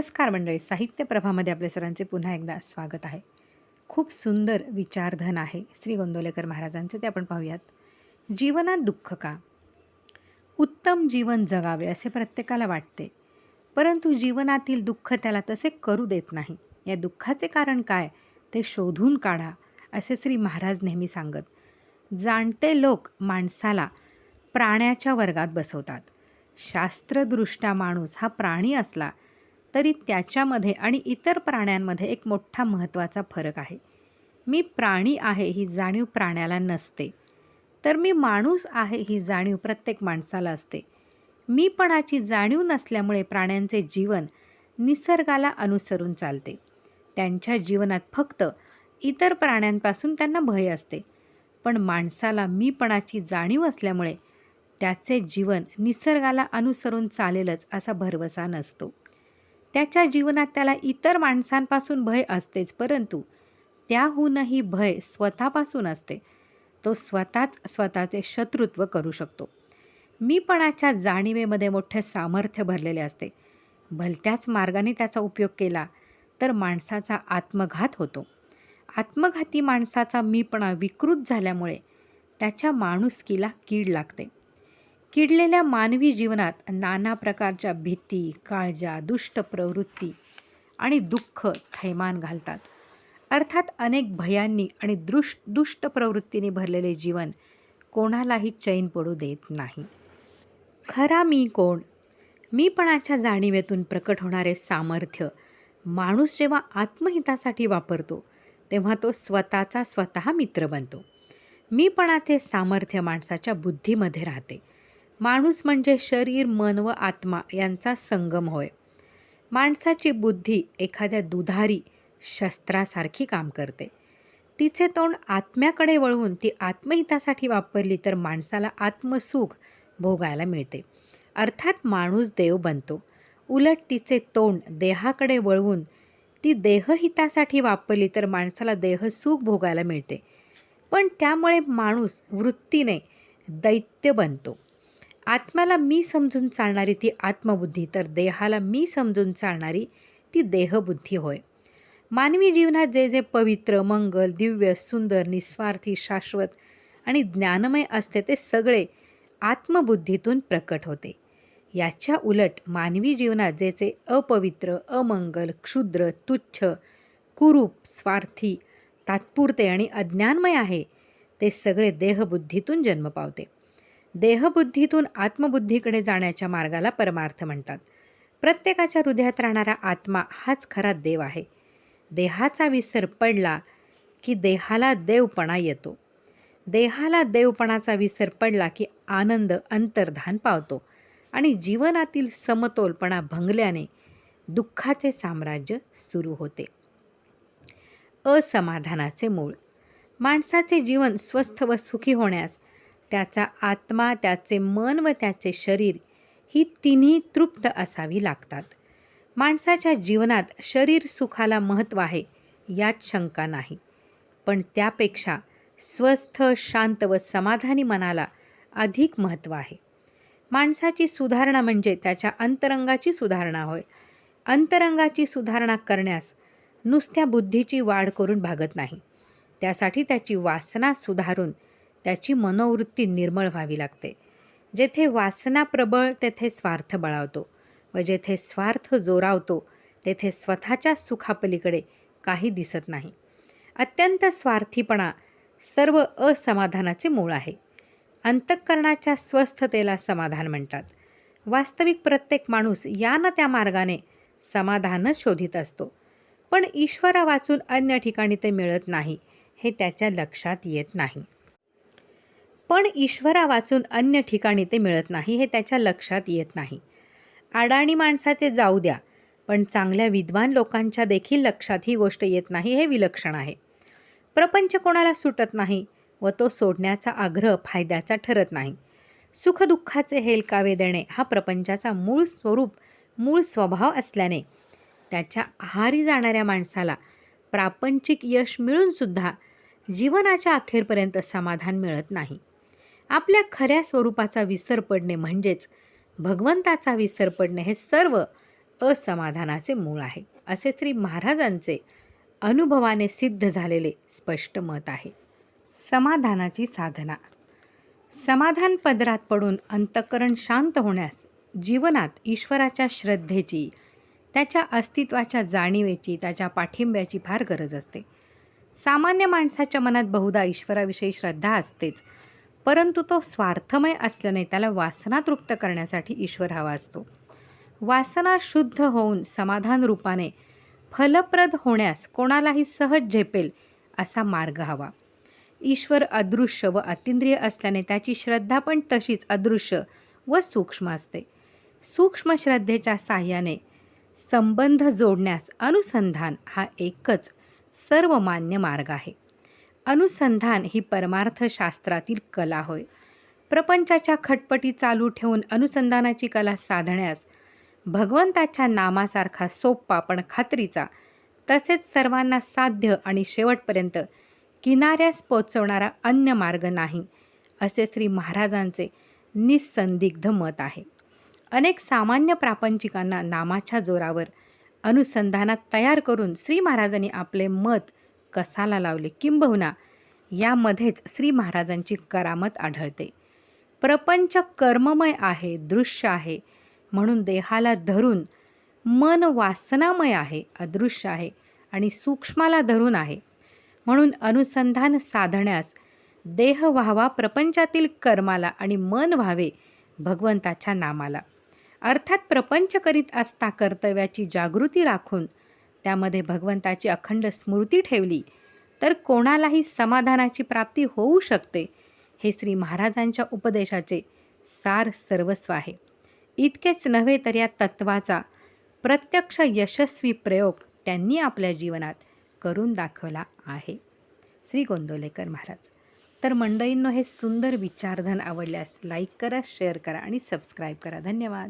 नमस्कार मंडळी साहित्य प्रभामध्ये आपल्या सरांचे पुन्हा एकदा स्वागत आहे. खूप सुंदर विचारधन आहे श्री गोंदवलेकर महाराजांचे ते आपण पाहूयात. जीवनात दुःख का? उत्तम जीवन जगावे असे प्रत्येकाला वाटते. परंतु जीवनातील दुःख त्याला तसे करू देत नाही. या दुःखाचे कारण काय? ते शोधून काढा असे श्री महाराज नेहमी सांगत. जाणते लोक माणसाला प्राण्याच्या वर्गात बसवतात. शास्त्रदृष्ट्या माणूस हा प्राणी असला तरी त्याच्यामध्ये आणि इतर प्राण्यांमध्ये एक मोठा महत्त्वाचा फरक आहे. मी प्राणी आहे ही जाणीव प्राण्याला नसते. तर मी माणूस आहे ही जाणीव प्रत्येक माणसाला असते. मीपणाची जाणीव नसल्यामुळे प्राण्यांचे जीवन निसर्गाला अनुसरून चालते. त्यांच्या जीवनात फक्त इतर प्राण्यांपासून त्यांना भय असते. पण माणसाला मीपणाची जाणीव असल्यामुळे त्याचे जीवन निसर्गाला अनुसरून चालेलच असा भरवसा नसतो. त्याच्या जीवनात त्याला इतर माणसांपासून भय असतेच परंतु त्याहूनही भय स्वतःपासून असते. तो स्वतःच स्वतःचे शत्रुत्व करू शकतो. मीपणाच्या जाणीवेमध्ये मोठे सामर्थ्य भरलेले असते. भलत्याच मार्गाने त्याचा उपयोग केला तर माणसाचा आत्मघात होतो. आत्मघाती माणसाचा मीपणा विकृत झाल्यामुळे त्याच्या माणुसकीला कीड लागते. किडलेल्या मानवी जीवनात नाना प्रकारच्या भीती काळजा दुष्ट प्रवृत्ती आणि दुःख थैमान घालतात. अर्थात अनेक भयांनी आणि दृष्ट दुष्ट प्रवृत्तीने भरलेले जीवन कोणालाही चैन पडू देत नाही. खरा मी कोण? मीपणाच्या जाणीवेतून प्रकट होणारे सामर्थ्य माणूस जेव्हा आत्महितासाठी वापरतो तेव्हा तो स्वतःचा स्वतः मित्र बनतो. मीपणाचे सामर्थ्य माणसाच्या बुद्धीमध्ये राहते. माणूस म्हणजे शरीर मन व आत्मा यांचा संगम होय. माणसाची बुद्धी एखाद्या दुधारी शस्त्रासारखी काम करते. तिचे तोंड आत्म्याकडे वळवून ती आत्महितासाठी वापरली तर माणसाला आत्मसुख भोगायला मिळते. अर्थात माणूस देव बनतो. उलट तिचे तोंड देहाकडे वळवून ती देहहितासाठी वापरली तर माणसाला देहसुख भोगायला मिळते. पण त्यामुळे माणूस वृत्तीने दैत्य बनतो. आत्म्याला मी समजून चालणारी ती आत्मबुद्धी तर देहाला मी समजून चालणारी ती देहबुद्धी होय. मानवी जीवनात जे जे पवित्र मंगल दिव्य सुंदर निस्वार्थी शाश्वत आणि ज्ञानमय असते ते सगळे आत्मबुद्धीतून प्रकट होते. याच्या उलट मानवी जीवनात जे जे अपवित्र अमंगल क्षुद्र तुच्छ कुरूप स्वार्थी तात्पुरते आणि अज्ञानमय आहे ते सगळे देहबुद्धीतून जन्म पावते. देहबुद्धीतून आत्मबुद्धीकडे जाण्याच्या मार्गाला परमार्थ म्हणतात. प्रत्येकाच्या हृदयात राहणारा आत्मा हाच खरा देव आहे. देहाचा विसर पडला की देहाला देवपणा येतो. देहाला देवपणाचा विसर पडला की आनंद अंतर्धान पावतो आणि जीवनातील समतोलपणा भंगल्याने दुःखाचे साम्राज्य सुरू होते. असमाधानाचे मूळ. माणसाचे जीवन स्वस्थ व सुखी होण्यास त्याचा आत्मा त्याचे मन व त्याचे शरीर ही तिन्ही तृप्त असावी लागतात. माणसाच्या जीवनात शरीर सुखाला महत्त्व आहे यात शंका नाही. पण त्यापेक्षा स्वस्थ शांत व समाधानी मनाला अधिक महत्त्व आहे. माणसाची सुधारणा म्हणजे त्याच्या अंतरंगाची सुधारणा होय. अंतरंगाची सुधारणा करण्यास नुसत्या बुद्धीची वाढ करून भागत नाही. त्यासाठी त्याची वासना सुधारून त्याची मनोवृत्ती निर्मळ व्हावी लागते. जेथे वासना प्रबळ तेथे स्वार्थ बळावतो व जेथे स्वार्थ जोरावतो तेथे स्वतःच्या सुखापलीकडे काही दिसत नाही. अत्यंत स्वार्थीपणा सर्व असमाधानाचे मूळ आहे. अंतःकरणाच्या स्वस्थतेला समाधान म्हणतात. वास्तविक प्रत्येक माणूस या ना त्या मार्गाने समाधानच शोधित असतो. पण ईश्वरा वाचून अन्य ठिकाणी ते मिळत नाही हे त्याच्या लक्षात येत नाही. पण ईश्वरा वाचून अन्य ठिकाणी ते मिळत नाही हे त्याच्या लक्षात येत नाही. अडाणी माणसाचे जाऊ द्या पण चांगल्या विद्वान लोकांच्या देखील लक्षात ही गोष्ट येत नाही हे विलक्षण आहे. प्रपंच कोणाला सुटत नाही व तो सोडण्याचा आग्रह फायद्याचा ठरत नाही. सुखदुःखाचे हेलकावे देणे हा प्रपंचाचा मूळ स्वरूप मूळ स्वभाव असल्याने त्याच्या आहारी जाणाऱ्या माणसाला प्रापंचिक यश मिळूनसुद्धा जीवनाच्या अखेरपर्यंत समाधान मिळत नाही. आपल्या खऱ्या स्वरूपाचा विसर पडणे म्हणजेच भगवंताचा विसर पडणे हे सर्व असमाधानाचे मूळ आहे असे श्री महाराजांचे अनुभवाने सिद्ध झालेले स्पष्ट मत आहे. समाधानाची साधना. समाधान पदरात पडून अंतःकरण शांत होण्यास जीवनात ईश्वराच्या श्रद्धेची त्याच्या अस्तित्वाच्या जाणीवेची त्याच्या पाठिंब्याची फार गरज असते. सामान्य माणसाच्या मनात बहुधा ईश्वराविषयी श्रद्धा असतेच परंतु तो स्वार्थमय असल्याने त्याला वासना तृप्त करण्यासाठी ईश्वर हवा असतो. वासना शुद्ध होऊन समाधान रूपाने फलप्रद होण्यास कोणालाही सहज झेपेल असा मार्ग हवा. ईश्वर अदृश्य व अतिंद्रिय असल्याने त्याची श्रद्धा पण तशीच अदृश्य व सूक्ष्म असते. सूक्ष्म श्रद्धेच्या साह्याने संबंध जोडण्यास अनुसंधान हा एकच सर्वमान्य मार्ग आहे. अनुसंधान ही परमार्थशास्त्रातील कला होय. प्रपंचाच्या खटपटी चालू ठेवून अनुसंधानाची कला साधण्यास भगवंताच्या नामासारखा सोप्पा पण खात्रीचा तसेच सर्वांना साध्य आणि शेवटपर्यंत किनाऱ्यास पोचवणारा अन्य मार्ग नाही असे श्री महाराजांचे निसंदिग्ध मत आहे. अनेक सामान्य प्रापंचिकांना नामाच्या जोरावर अनुसंधानात तयार करून श्री महाराजांनी आपले मत कसाला लावले किंबहुना यामध्येच श्री महाराजांची करामत आढळते. प्रपंच कर्ममय आहे दृश्य आहे म्हणून देहाला धरून मन वासनामय आहे अदृश्य आहे आणि सूक्ष्माला धरून आहे. म्हणून अनुसंधान साधण्यास देह व्हावा प्रपंचातील कर्माला आणि मन व्हावे भगवंताच्या नामाला. अर्थात प्रपंच करीत असता कर्तव्याची जागृती राखून त्यामध्ये भगवंताची अखंड स्मृती ठेवली तर कोणालाही समाधानाची प्राप्ती होऊ शकते हे श्री महाराजांच्या उपदेशाचे सार सर्वस्व आहे. इतकेच नव्हे तर या तत्वाचा प्रत्यक्ष यशस्वी प्रयोग त्यांनी आपल्या जीवनात करून दाखवला आहे. श्री गोंदोलेकर महाराज तर मंडळींनो हे सुंदर विचारधन आवडल्यास लाईक करा शेअर करा आणि सबस्क्राईब करा. धन्यवाद.